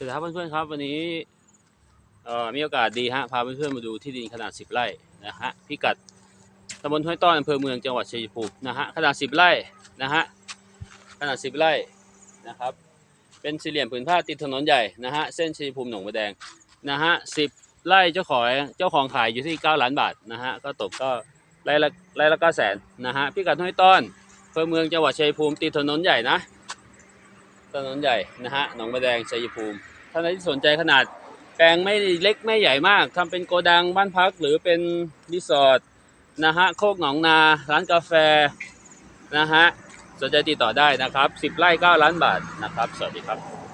สวัสดีครับเพื่อนๆครับวันนี้มีโอกาสดีฮะพาเพื่อนๆมาดูที่ดินขนาด 10 ไร่นะฮะพิกัดตำบลห้วยต้อนอำเภอเมืองจังหวัดชัยภูมินะฮะขนาด 10 ไร่นะฮะขนาด 10 ไร่นะครับเป็นสี่เหลี่ยมผืนผ้าติดถนนใหญ่นะฮะเส้นชัยภูมิหนองบัวแดงนะฮะ10 ไร่เจ้าของเจ้าของขายอยู่ที่ 9 ล้านบาทนะฮะก็ตกก็ไร่ละไร่ละ9แสนนะฮะพิกัดห้วยต้อนอำเภอเมืองจังหวัดชัยภูมิติดถนนใหญ่นะ นนใหญ่นะฮะหนองบัวแดงชัยภูมิท่านใดที่สนใจขนาดแปลงไม่เล็กไม่ใหญ่มากทำเป็นโกดังบ้านพักหรือเป็นรีสอร์ทนะฮะโคกหนองนา ร้านกาแฟนะฮะสนใจติดต่อได้นะครับ 10ไร่9ล้านบาทนะครับ สวัสดีครับ